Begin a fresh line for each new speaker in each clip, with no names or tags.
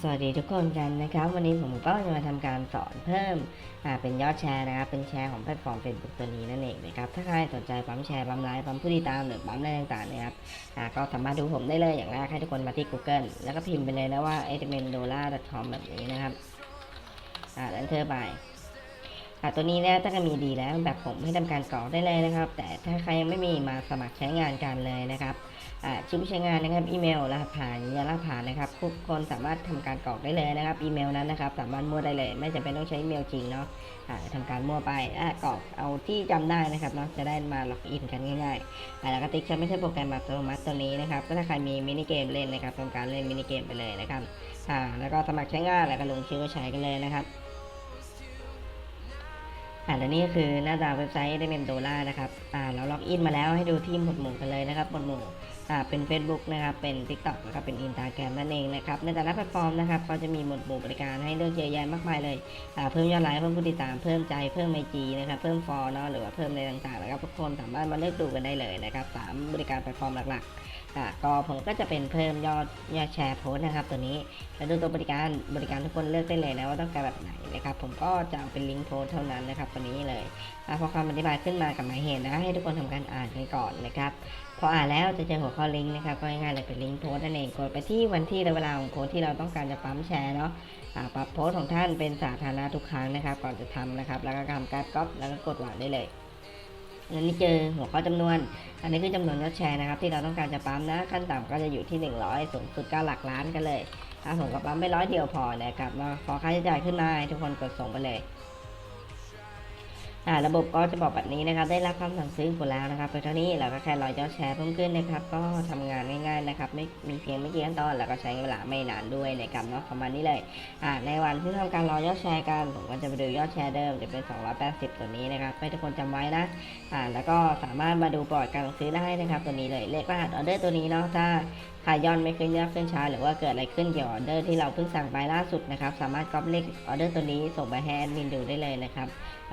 สวัสดีทุกคนกันนะครับ วันนี้ผมก็จะมาทำการสอนเพิ่มเป็นยอดแชร์นะครับ เป็นแชร์ของแพลตฟอร์มเฟซบุ๊กตัวนี้นั่นเองนะครับถ้าใครสนใจปั๊มแชร์ปั๊มไลค์ปั๊มผู้ติดตามหรือปั๊มอะไรต่างๆนะครับก็สามารถดูผมได้เลยอย่างแรกให้ทุกคนมาที่ Google แล้วก็พิมพ์ไปเลยนะว่า a d m i n d o l a c o m แบบนี้นะครับอ่าแล้วเธอไป อ่าตัวนี้นี่ยถ้าก็มีดีแล้วแบบผมให้ทำการกรอกได้เลยนะครับ แต่ถ้าใครยังไม่มีมาสมัครใช้งานกันเลยนะครับอ่าชื่อผู้ใช้งานนะครับอีเมลรหัสผ่านยืนยันรหัสผ่านนะครับทุกคนสามารถทำการกรอกได้เลยนะครับอีเมลนั้นนะครับ สามารถมั่วได้เลย ไม่จำเป็นต้องใช้อีเมลจริงเนาะอ่าทำการมั่วไปอ่ากรอกเอาที่จำได้นะครับเนาะจะได้มาล็อกอินกันง่ายๆอ่าแล้วก็ติ๊กใช้ไม่ใช่โปรแกรมอัตโนมัติตัวนี้นะครับก็ถ้าใครมีมินิเกมเล่นนะครับทำการเล่นมินิเกมไปเลยนะครับอ่าแล้วก็สมัครใช้งานแล้วก็ลงชื่อก็ใช้กันเลยนะครับ อ่าและนี่ก็คือหน้าตาเว็บไซต์ได้เมมโดล่านะครับอ่าเราล็อกอินมาแล้วให้ดูที่หมวดหมู่กันเลยนะครับหมวดหมู่อ่าเป็น Facebook นะครับเป็น TikTok แล้วก็เป็น Instagram นั่นเองนะครับในแต่ละแพลตฟอร์มนะครับก็จะมีหมวดหมู่บริการให้เลือกเยอะแยะมากมายเลยอ่าเพิ่มยอดไลค์เพิ่มผู้ติดตามเพิ่มใจเพิ่มไอจีนะครับเพิ่มฟอลเนาะหรือว่าเพิ่มอะไรต่างๆนะครับทุกคนสามารถมาเลือกดูกันได้เลยนะครับสามบริการแพลตฟอร์มหลักๆ อ่าก็ผมก็จะเป็นเพิ่มยอดยอดแชร์โพสนะครับตัวนี้แล้วดูตัวบริการบริการทุกคนเลือกได้เลยนะว่าต้องการแบบไหนนะครับผมก็จะเอาเป็นลิงก์โพสเท่านั้นนะครับตัวนี้เลยอาพอคำอธิบายขึ้นมากับหมายเหตุนะให้ทุกคนทำการอ่านกันก่อนนะครับพออ่านแล้วจะเจอหัวข้อลิงก์นะครับก็ง่ายๆเลยเป็นลิงก์โพสนั่นเองกดไปที่วันที่และเวลาของโพสที่เราต้องการจะปั๊มแชร์เนาะปรับโพสของท่านเป็นสาธารณะทุกครั้งนะครับ ก่อนจะทำนะครับ แล้วก็ทำการก๊อปแล้วก็กดวางได้เลย อันนี้เจอหัวข้อจำนวน อันนี้คือจำนวนยอดแชร์นะครับ ที่เราต้องการจะปั๊มนะ ขั้นต่ำก็จะอยู่ที่ 100 สูงสุดก็หลักล้านกันเลยถ้าผมก็ปั๊มไปร้อยเดียวพอนะครับเนาะพอค่าใช้จ่ายขึ้นมาทุกคนกดส่งไปเลย ระบบก็จะบอกแบบนี้นะครับ ได้รับคำสั่งซื้อหมดแล้วนะครับไปเท่านี้เราก็แค่รอยอดแชร์เพิ่มขึ้นนะครับ ก็ทำงานง่ายๆนะครับ ไม่มีเพียงไม่กี่ขั้นตอน แล้วก็ใช้เวลาไม่นานด้วยนะครับเนาะประมาณนี้เลยอ่าในวันที่ทำการรอยอดแชร์กันผมก็จะไปดูยอดแชร์เดิมจะเป็น 280 ตัวนี้นะครับให้ทุกคนจำไว้นะอ่าแล้วก็สามารถมาดูปลอดการซื้อได้นะครับ ตัวนี้เลยเลขรหัสออเดอร์ตัวนี้เนาะถ้า้ายอนไม่ขึ้นยอดขึ้นช้าหรือว่าเกิดอะไรขึ้นเกี่ยวกับออเดอร์ที่เราเพิ่งสั่งไปล่าสุดนะครับ สามารถก๊อปเลขออเดอร์ตัวนี้ส่งไปให้แอดมินดูได้เลยนะครับ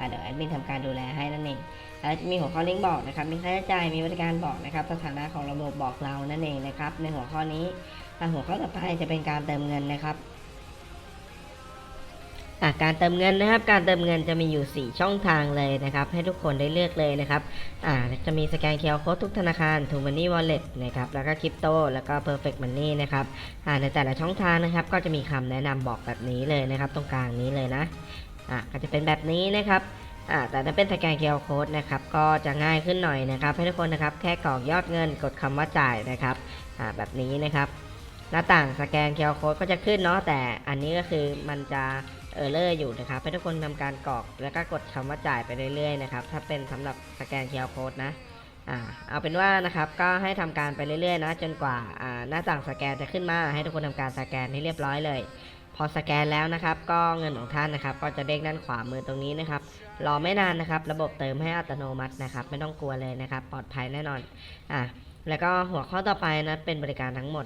เดี๋ยวแอดมินทำการดูแลให้นั่นเองแล้วจะมีหัวข้อลิงก์บอกนะครับ มีค่าใช้จ่าย มีบริการบอกนะครับ สถานะของระบบบอกเรานั่นเองนะครับ ในหัวข้อนี้หัวข้อต่อไปจะเป็นการเติมเงินนะครับ การเติมเงินนะครับ การเติมเงินจะมีอยู่ 4 ช่องทางเลยนะครับ ให้ทุกคนได้เลือกเลยนะครับจะมีสแกนเคอร์โค้ดทุกธนาคารทูมันนี่วอลเล็ตนะครับ แล้วก็คริปโต แล้วก็ Perfect Money นะครับในแต่ละช่องทางนะครับ ก็จะมีคำแนะนำบอกแบบนี้เลยนะครับ ตรงกลางนี้เลยนะอ่าก็จะเป็นแบบนี้นะครับอ่าแต่ถ้าเป็นสแกนเคอร์โค้ดนะครับ ก็จะง่ายขึ้นหน่อยนะครับ ให้ทุกคนนะครับ แค่กรอกยอดเงิน กดคำว่าจ่ายนะครับอ่าแบบนี้นะครับ หน้าต่างสแกนเคอร์โค้ดก็จะขึ้นเนาะ แต่อันนี้ก็คือมันจะ เออร์เลอร์อยู่นะครับให้ทุกคนทำการกรอกแล้วก็กดคำว่าจ่ายไปเรื่อยๆนะครับถ้าเป็นสำหรับสแกนเคอร์โค้ดนะอ่าเอาเป็นว่านะครับก็ให้ทำการไปเรื่อยๆนะจนกว่าอ่าหน้าต่างสแกนจะขึ้นมาให้ทุกคนทำการสแกนให้เรียบร้อยเลย พอสแกนแล้วนะครับ ก็เงินของท่านนะครับ ก็จะเด้งด้านขวามือตรงนี้นะครับรอไม่นานนะครับ ระบบเติมให้อัตโนมัตินะครับ ไม่ต้องกลัวเลยนะครับ ปลอดภัยแน่นอนอะแล้วก็หัวข้อต่อไปนะเป็นบริการทั้งหมด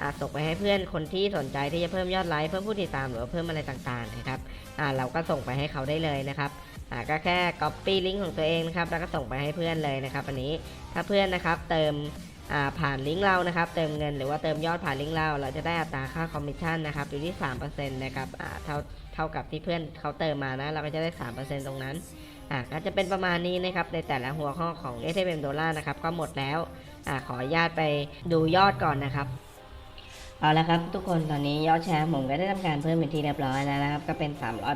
อาส่งไปให้เพื่อนคนที่สนใจที่จะเพิ่มยอดไลค์เพิ่มผู้ติดตามหรือเพิ่มอะไรต่างๆนะครับอ่าเราก็ส่งไปให้เขาได้เลยนะครับอ่าก็แค่ copy ลิงก์ของตัวเองนะครับแล้วก็ส่งไปให้เพื่อนเลยนะครับอันนี้ถ้าเพื่อนนะครับเติมอ่าผ่านลิงก์เรานะครับเติมเงินหรือว่าเติมยอดผ่านลิงก์เรา เราจะได้อัตราค่าคอมมิชชั่นนะครับอยู่ที่3%นะครับอ่าเท่าเท่ากับที่เพื่อนเขาเติมมานะเราก็จะได้ 3%ตรงนั้นอ่าก็จะเป็นประมาณนี้นะครับในแต่ละหัวข้อของ s m ดอลลาร์นะครับก็หมดแล้วอ่าขออนุญาตไปดูยอดก่อนนะครับ เอาละครับทุกคนตอนนี้ยอดแชร์ผมก็ได้ทำการเพิ่มเป็นที่เรียบร้อยแล้วนะครับ ก็เป็น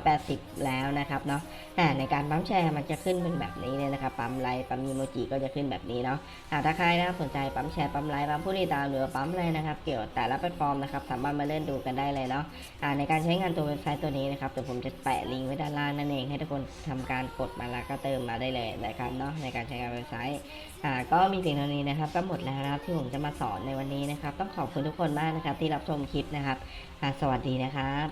380 แล้วนะครับเนาะอ่าในการปั๊มแชร์มันจะขึ้นเป็นแบบนี้เลยนะครับปั๊มไลค์ปั๊มอีโมจิก็จะขึ้นแบบนี้เนาะอ่าถ้าใครนะครับสนใจปั๊มแชร์ปั๊มไลค์ปั๊มผู้ติดตามหรือปั๊มอะไรนะครับ เกี่ยวกับแต่ละแพลตฟอร์มนะครับสามารถมาเล่นดูกันได้เลยเนาะอ่าในการใช้งานตัวเว็บไซต์ตัวนี้นะครับเดี๋ยวผมจะแปะลิงก์ไว้ด้านล่างนั่นเองให้ทุกคนทำการกดมาแล้วก็เติมมาได้เลยนะครับเนาะในการใช้งานเว็บไซต์อ่าก็มีเพียงเท่านี้นะครับก็หมดแล้วนะครับที่ผมจะมาสอนในวันนี้นะครับต้องขอบคุณทุกคนมากนะครับที่รับชมคลิปนะครับ สวัสดีนะครับ